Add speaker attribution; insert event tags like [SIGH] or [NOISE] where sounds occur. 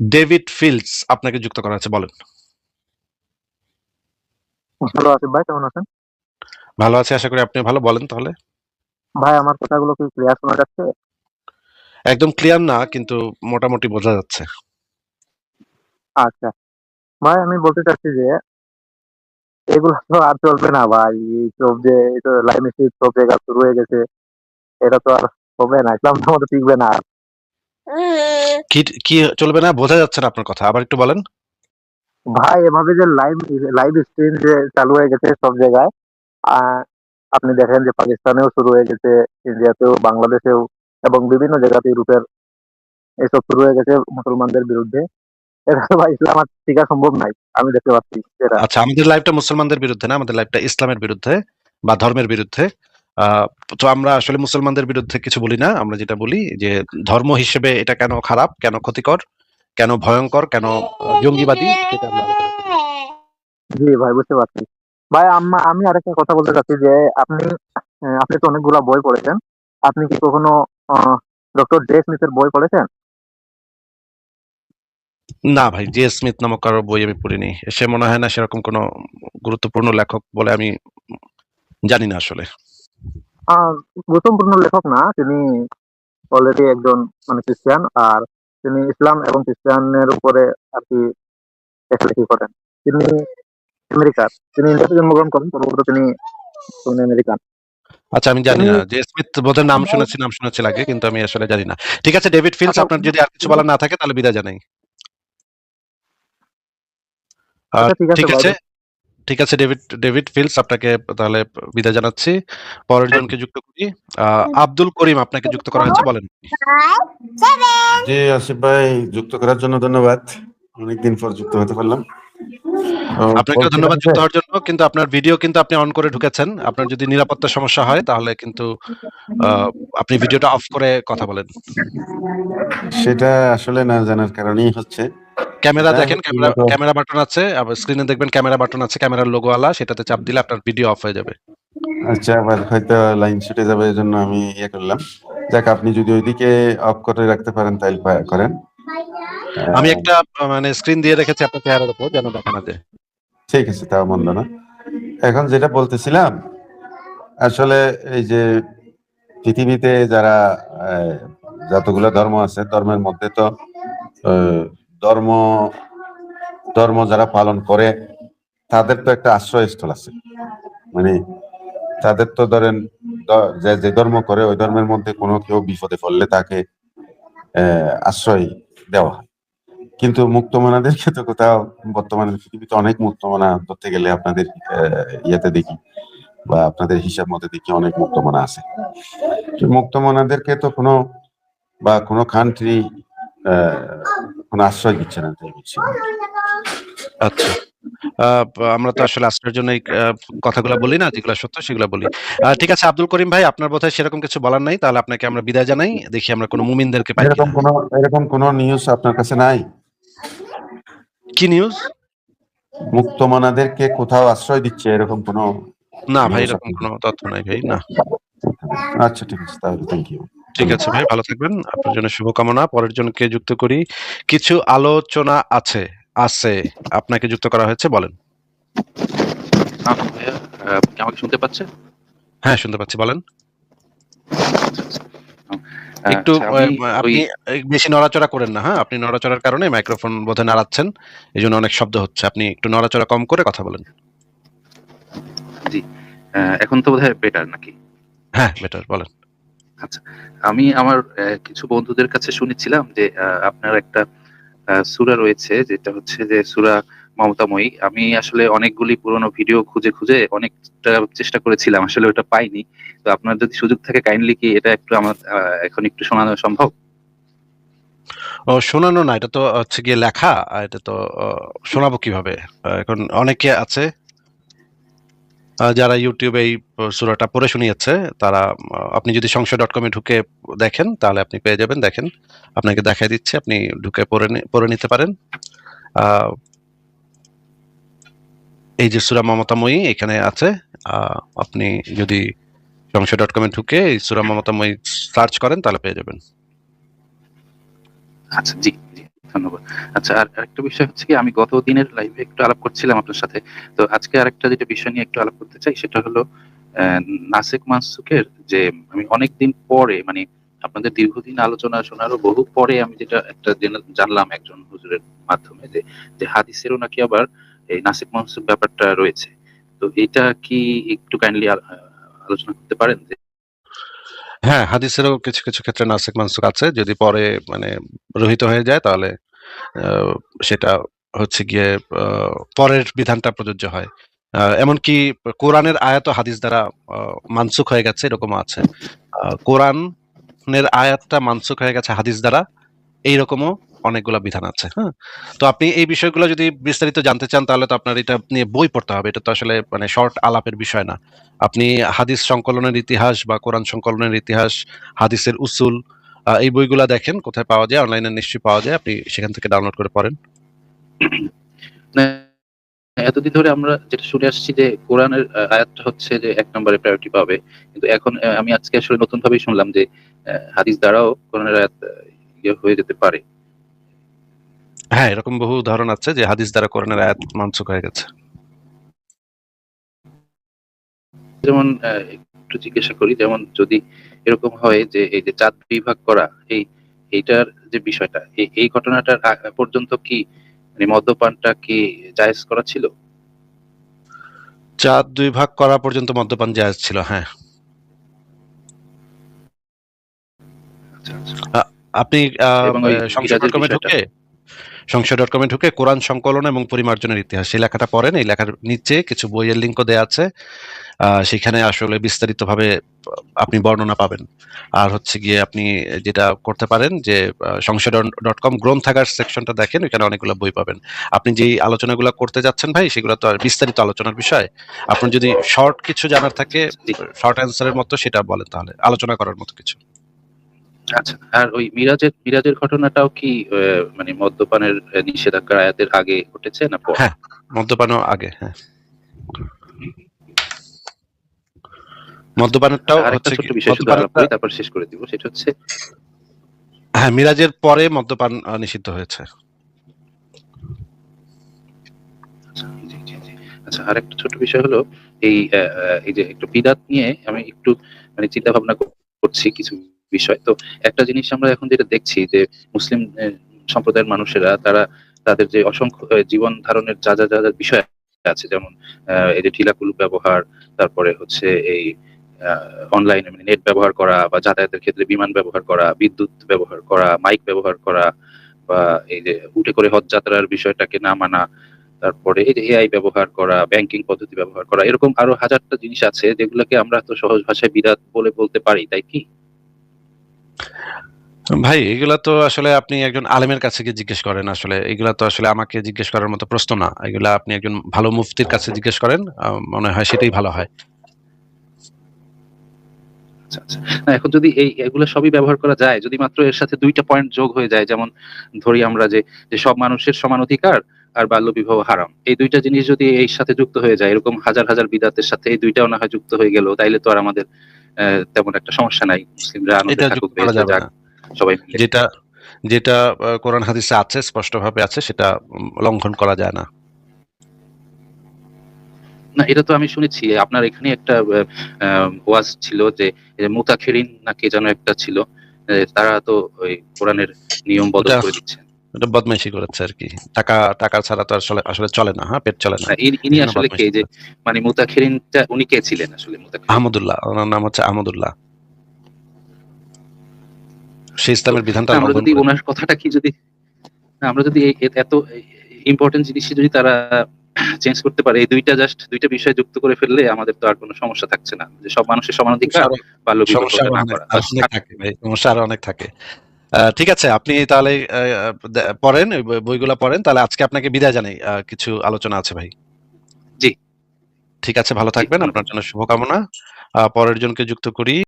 Speaker 1: David fields আপনাকে যুক্ত করা আছে বলেন।
Speaker 2: ভালো আছি ভাই, কেমন আছেন?
Speaker 1: ভালো আছি আশা করি আপনিও ভালো। বলেন তাহলে।
Speaker 2: ভাই আমার কথাগুলো কি ক্লিয়ার শোনা যাচ্ছে?
Speaker 1: একদম ক্লিয়ার না কিন্তু মোটামুটি বোঝা যাচ্ছে।
Speaker 2: আচ্ছা। ভাই আমি বলতে চাচ্ছি যে এগুলো তো আর চলবে না ভাই। এইসব যে এটা লাইভ মেসেজ সব জায়গায় শুরু হয়ে গেছে। এটা তো আর হবে না। ইসলাম তো টিকবে না আর। [LAUGHS]
Speaker 1: কি কি চলবে না বোঝা যাচ্ছে না আপনার কথা। আবার একটু বলেন।
Speaker 2: ভাই এভাবে যে লাইভ লাইভ স্ট্রিম যে চালু হয়ে গেছে সব জায়গায়। আপনি দেখেন যে পাকিস্তানেও শুরু হয়ে গেছে, ইন্ডিয়াতেও, বাংলাদেশেও এবং বিভিন্ন জায়গাতে ইউরোপের এসব শুরু হয়ে গেছে মুসলমানদের বিরুদ্ধে। এটা তো ভাই ইসলাম আর টিকা সম্ভব নাই। আমি দেখতে পাচ্ছি
Speaker 1: আচ্ছা আমাদের লাইভটা মুসলমানদের বিরুদ্ধে না, আমাদের লাইভটা ইসলামের বিরুদ্ধে বা ধর্মের বিরুদ্ধে। তো আমরা আসলে মুসলমানদের বিরুদ্ধে কিছু বলি না। আমরা যেটা বলি যে ধর্ম হিসেবে এটা কেন খারাপ, কেন ক্ষতিকর, কেন ভয়ঙ্কর, কেন জঙ্গিবাদী সেটা আমরা
Speaker 2: জি ভাই বুঝতে পারছি। ভাই আম্মা আমি আরেকটা কথা বলতে চাচ্ছি যে আপনি আপনি তো অনেকগুলা বই পড়েছেন। আপনি কি কখনো ডক্টর জে স্মিথের বই পড়েছেন?
Speaker 1: না ভাই, জে স্মিথ নামক কারও বই আমি পড়িনি। সে মনে হয় না সেরকম কোনো গুরুত্বপূর্ণ লেখক বলে আমি জানি না আসলে।
Speaker 2: আ গুরুত্বপূর্ণ লেখক না। তিনি অলরেডি একজন মানে খ্রিস্টান। আর তিনি ইসলাম এবং খ্রিস্টানের উপরে আরকি লেখালেখি করেন। তিনি আমেরিকার। তিনি ইন্ডিয়াতে জন্মগ্রহণ করেন। পরবর্তীতে তিনি আমেরিকান।
Speaker 1: আচ্ছা আমি জানি না। জে স্মিথ বোধহয় নাম শুনেছি, নাম শুনেছি লাগে কিন্তু আমি আসলে জানি না। ঠিক আছে ডেভিড ফিল্ডস
Speaker 2: আচ্ছা
Speaker 1: আপনার যদি আর কিছু বলার না থাকে তাহলে বিদায় জানাই।
Speaker 2: আচ্ছা ঠিক আছে
Speaker 1: ঠিক আছে। ডেভিড ডেভিড ফিল্ডস আপনাকে তাহলে বিদায় জানাচ্ছি। পরের জনকে যুক্ত করি। আব্দুল করিম আপনাকে যুক্ত করা হয়েছে বলেন।
Speaker 3: জি, আসিফ ভাই যুক্ত করার জন্য ধন্যবাদ। অনেকদিন পর যুক্ত হতে পারলাম। বলছিলাম
Speaker 1: ধন্যবাদ যুক্ত হওয়ার জন্য। কিন্তু আপনার ভিডিও কিন্তু আপনি অন করে ঢুকেছেন। আপনার যদি নিরাপত্তার সমস্যা হয় তাহলে কিন্তু আপনি ভিডিওটা অফ করে কথা বলেন।
Speaker 3: সেটা আসলে না জানার কারণেই হচ্ছে।
Speaker 1: ক্যামেরা দেখেন ক্যামেরা ক্যামেরা বাটন আছে। আবার স্ক্রিনে দেখবেন ক্যামেরা বাটন আছে। ক্যামেরার লোগোওয়ালা সেটাতে চাপ দিলে আপনার ভিডিও অফ হয়ে যাবে।
Speaker 3: আচ্ছা আবার হয়তো লাইন ছুটে যাবে এজন্য আমি ইয়ে করলাম। যাক আপনি যদি ওইদিকে অফ করে রাখতে পারেন তাইলে করেন।
Speaker 1: আমি একটা মানে স্ক্রিন দিয়ে রেখেছি আপনার চেহারার উপর যেন দেখা না যায়।
Speaker 3: ঠিক আছে তাও মন্দ না। এখন যেটা বলতেছিলাম, আসলে এই যে পৃথিবীতে যারা যতগুলা ধর্ম আছে ধর্মের মধ্যে তো ধর্ম ধর্ম যারা পালন করে তাদের তো একটা আশ্রয়স্থল আছে। মানে তাদের তো ধরেন যে, যে ধর্ম করে ওই ধর্মের মধ্যে কোনো কেউ বিপদে পড়লে তাকে আশ্রয় দেওয়া হয়। কিন্তু মুক্তমনাদেরকে তো কোথাও বর্তমানে পৃথিবীতে অনেক মুক্তমানা ধরতে গেলে আপনাদের ইয়েতে দেখি বা আপনাদের হিসাব মতে দেখি অনেক মুক্তমনা আছে। মুক্তমানাদেরকে তো কোনো বা কোনো কান্ট্রি কোনো আশ্রয় দিচ্ছে না তাই বলছি।
Speaker 1: আচ্ছা। আমরা তো আসলে আশ্রয়ের জন্য কথাগুলা বলি না যেগুলা সত্য সেগুলা বলি। ঠিক আছে আব্দুল করিম ভাই আপনার বোধহয় সেরকম কিছু বলার নাই। তাহলে আপনাকে আমরা বিদায় জানাই। দেখি আমরা কোন মুমিনদেরকে পাই
Speaker 3: এরকম
Speaker 1: কিনা।
Speaker 3: এরকম কোনো নিউজ আপনার কাছে নাই?
Speaker 1: কি নিউজ?
Speaker 3: মুক্তমনাদেরকে কোথাও আশ্রয় দিচ্ছে এরকম কোনো
Speaker 1: না ভাই এরকম কোনো তথ্য নাই ভাই, না।
Speaker 3: আচ্ছা ঠিক আছে তাহলে থ্যাংক ইউ।
Speaker 1: ঠিক আছে ভাই ভালো থাকবেন। আপনার জন্য শুভকামনা। পরের জনকে যুক্ত করি। কিছু আলোচনা আছে, আছে। আপনাকে যুক্ত করা হয়েছে বলেন।
Speaker 4: আপনি আমাকে শুনতে পাচ্ছেন?
Speaker 1: হ্যাঁ, শুনতে পাচ্ছি বলেন।
Speaker 4: আচ্ছা,
Speaker 1: একটু
Speaker 4: আচ্ছা
Speaker 1: আপনি বেশি নড়াচড়া করেন না, হ্যাঁ? আপনি নড়াচড়ার কারণে মাইক্রোফোন বোধহয় নাড়াচ্ছেন। এজন্য অনেক শব্দ হচ্ছে। আপনি একটু নড়াচড়া কম করে কথা বলেন।
Speaker 4: জি। এখন তো বোধহয় বেটার নাকি?
Speaker 1: হ্যাঁ, বেটার বলেন।
Speaker 4: আচ্ছা। আমি আমার কিছু বন্ধুদের কাছে শুনেছিলাম যে আপনার একটা সুরা রয়েছে যেটা হচ্ছে যে সূরা মমতাময়ী। আমি আসলে অনেকগুলি পুরনো ভিডিও খুঁজে, খুঁজে অনেকটা চেষ্টা করেছিলাম। আসলে ওটা পাইনি। তো আপনার যদি সুযোগ থাকে কাইন্ডলি কি এটা একটু আমার এখন একটু শোনানো সম্ভব?
Speaker 1: শোনানো না, এটা তো হচ্ছে গিয়ে লেখা। এটা তো শোনাবো কীভাবে? এখন অনেকে আছে যারা ইউটিউবে এই সুরাটা পড়ে শুনিয়েছে, তারা আপনি যদি সংশয় ডট কমে ঢুকে দেখেন, তাহলে আপনি পেয়ে যাবেন। দেখেন। আপনাকে দেখায় দিচ্ছে, আপনি ঢুকে পড়ে পড়ে নিতে পারেন। এই যে সুরা মমতাময়ী এখানে আছে। আপনি যদি সংশয় ডট কমে ঢুকে এই সুরা মমতাময়ী সার্চ করেন, তাহলে পেয়ে যাবেন।
Speaker 4: আচ্ছা জি। ধন্যবাদ। আচ্ছা আর বিষয় হচ্ছে কি, আমি গত দিনের লাইভে একটু আলাপ করছিলাম আপনার সাথে। তো আজকে আরেকটা যেটা বিষয় নিয়ে একটু আলাপ করতে চাই, সেটা হলো নাসিক মানসুকের যে আমি অনেকদিন পরে মানে আপনাদের দীর্ঘদিন আলোচনা শোনারও বহু পরে আমি যেটা একটা জানলাম একজন হুজুরের মাধ্যমে যে যে হাদিসেরও নাকি আবার এই নাসিক মানসুক ব্যাপারটা রয়েছে। তো এটা কি একটু কাইন্ডলি আলোচনা করতে পারেন? যে
Speaker 1: হ্যাঁ হাদিসেরও কিছু কিছু ক্ষেত্রে নাসিক মানসুক আছে। যদি পরে মানে রহিত হয়ে যায়, তাহলে সেটা হচ্ছে গিয়ে পরের বিধানটা প্রযোজ্য হয়। এমনকি কোরআনের আয়াত হাদিস দ্বারা মানসুক হয়ে গেছে, এরকমও আছে। কোরআনের আয়াতটা মানসুক হয়ে গেছে হাদিস দ্বারা, এইরকমও অনেকগুলা বিধান আছে হ্যাঁ? তো আপনি এই বিষয়গুলো যদি বিস্তারিত জানতে চান, তাহলে তো আপনার এটা নিয়ে বই পড়তে হবে। এটা তো আসলে মানে শর্ট আলাপের বিষয় না। আপনি হাদিস সংকলনের ইতিহাস বা কোরআন সংকলনের ইতিহাস, হাদিসের উসুল এই বইগুলা দেখেন, কোথায় পাওয়া যায় অনলাইনে নিশ্চয়ই পাওয়া যায়, আপনি সেখান থেকে ডাউনলোড করে পড়েন।
Speaker 4: এতদিন ধরে আমরা যেটা শুনে আসছি যে কোরআনের আয়াতটা হচ্ছে যে এক নম্বরে প্রায়োরিটি পাবে। কিন্তু এখন আমি আজকে আসলে নতুন ভাবেই শুনলাম যে হাদিস দ্বারাও কোরআনের আয়াত ইয়ে হয়ে যেতে পারে।
Speaker 1: হ্যাঁ এরকম বহু উদাহরণ আছে যে হাদিস দ্বারা কোরআনের আয়াত মানসুখ হয়ে গেছে।
Speaker 4: যেমন একটু জিজ্ঞাসা করি যেমন যদি এরকম হয় যে এই যে চাঁদ বিভাগ করা এই এইটার যে বিষয়টা এই ঘটনাটার পর্যন্ত কি মানে মদ্যপানটা কি জায়েজ করা ছিল?
Speaker 1: চাঁদ দুই ভাগ করা পর্যন্ত মদ্যপান জায়েজ ছিল হ্যাঁ।
Speaker 4: আচ্ছা আচ্ছা।
Speaker 1: আপনি আহ,
Speaker 4: এবং
Speaker 1: সংসদ ডট কমে ঢুকে কোরআন সংকলন এবং পরিমার্জনের ইতিহাস। সেই লেখাটা পড়েন। এই লেখার নিচে কিছু বইয়ের লিঙ্কও দেওয়া আছে। সেখানে আসলে বিস্তারিত ভাবে আপনি বর্ণনা পাবেন। আর হচ্ছে গিয়ে আপনি যেটা করতে পারেন যে সংসদ ডট কম গ্রন্থাগার সেকশনটা দেখেন, ওইখানে অনেকগুলো বই পাবেন। আপনি যেই আলোচনাগুলো করতে যাচ্ছেন ভাই, সেগুলো তো আর বিস্তারিত আলোচনার বিষয়। আপনার যদি শর্ট কিছু জানার থাকে শর্ট অ্যান্সারের মতো সেটা বলেন তাহলে, আলোচনা করার মতো কিছু।
Speaker 4: আচ্ছা আর ওই মিরাজের মিরাজের ঘটনাটাও কি মানে মদ্যপানের আহ, নিষেধাজ্ঞার আয়াতের আগে ঘটেছে না পর
Speaker 1: হ্যাঁ। মদ্যপানও আগে হ্যাঁ মদ্যপানেরটাও
Speaker 4: আরেকটা
Speaker 1: হচ্ছে
Speaker 4: বিষয় শুধু তারপর শেষ করে দিব সেটা হচ্ছে
Speaker 1: হ্যাঁ মিরাজের পরে মদ্যপান নিষিদ্ধ হয়েছে
Speaker 4: আচ্ছা। আচ্ছা আরেকটা ছোট বিষয় হলো এই এই যে একটু বিদাত নিয়ে আমি একটু মানে চিন্তা ভাবনা করছি কিছু বিষয়। তো একটা জিনিস আমরা এখন যেটা দেখছি যে মুসলিম সম্প্রদায়ের মানুষেরা তারা তাদের যে অসংখ্য জীবন ধারণের যা যা যা বিষয় আছে, যেমন এই যে ঠিলাকুলু ব্যবহার, তারপরে হচ্ছে এই অনলাইনে মানে নেট ব্যবহার করা বা যাতায়াতের ক্ষেত্রে বিমান ব্যবহার করা, বিদ্যুৎ ব্যবহার করা মাইক ব্যবহার করা বা এই যে উঠে করে হজ যাত্রার বিষয়টাকে না মানা, তারপরে এই যে এআই ব্যবহার করা ব্যাংকিং পদ্ধতি ব্যবহার করা, এরকম আরও হাজারটা জিনিস আছে যেগুলোকে আমরা তো সহজ ভাষায় বিরাট বলে বলতে পারি, তাই কি?
Speaker 1: ভাই, এগুলা তো আসলে আপনি একজন আলেমের কাছে গিয়ে জিজ্ঞেস করেন। আসলে এগুলা তো আসলে আমাকে জিজ্ঞেস করার মতো প্রশ্ন না। এগুলা আপনি একজন ভালো মুফতির কাছে জিজ্ঞেস করেন মনে হয় সেটাই ভালো হয়।
Speaker 4: আচ্ছা আচ্ছা। এখন যদি এই এগুলো সবই ব্যবহার করা যায়, যদি মাত্র এর সাথে দুইটা পয়েন্ট যোগ হয়ে যায়, যেমন ধরি আমরা যে যে সব মানুষের সমান অধিকার আর বাল্য বিবাহ হারাম, এই দুইটা জিনিস যদি এর সাথে যুক্ত হয়ে যায়, এরকম হাজার হাজার বিদাতের সাথে এই দুইটাও না হয় যুক্ত হয়ে গেল তাইলে তো আর আমাদের তেমন একটা সমস্যা নাই। মুসলিমরা আনন্দে থাকুক যাক সবাই
Speaker 1: যেটা যেটা কোরআন হাদিসে আছে স্পষ্টভাবে আছে সেটা লঙ্ঘন করা যায় না।
Speaker 4: না এটা তো আমি শুনেছি। আপনার এখানে একটা ওয়াজ ছিল যে মুতাখিরিন না কে যেন একটা ছিল তারা তো ওই কোরআনের নিয়ম বদল করে দিচ্ছে
Speaker 1: এটা বদমাইশি করেছে আর কি। টাকা টাকা ছাড়া তো আসলে আসলে চলে না হ্যাঁ পেট চলে না।
Speaker 4: ইনি- আসলে কে যে মানে মুতাখিরিনটা উনি কে ছিলেন আসলে মুতাখিরিন?
Speaker 1: আহমদুল্লাহ ওনার নাম হচ্ছে আহমদুল্লাহ। সে ইসলামের বিধানটা
Speaker 4: আমরা যদি ওনার কথাটা কি যদি আমরা যদি এত ইম্পর্টেন্ট জিনিস যদি তারা চেঞ্জ করতে পারে এই দুইটা জাস্ট দুইটা বিষয় যুক্ত করে ফেললে আমাদের তো আর কোনো সমস্যা থাকছে না। যে সব মানুষের সমান অধিকার বাল্য বিবাহ
Speaker 1: সমস্যা
Speaker 4: আরও
Speaker 1: অনেক থাকে। ঠিক আছে আপনি তাহলে আহ, পড়েন বইগুলো পড়েন তাহলে আজকে আপনাকে বিদায় জানাই কিছু আলোচনা আছে ভাই।
Speaker 4: জি।
Speaker 1: ঠিক আছে ভালো থাকবেন আপনার জন্য শুভকামনা। পরের জনকে যুক্ত করি।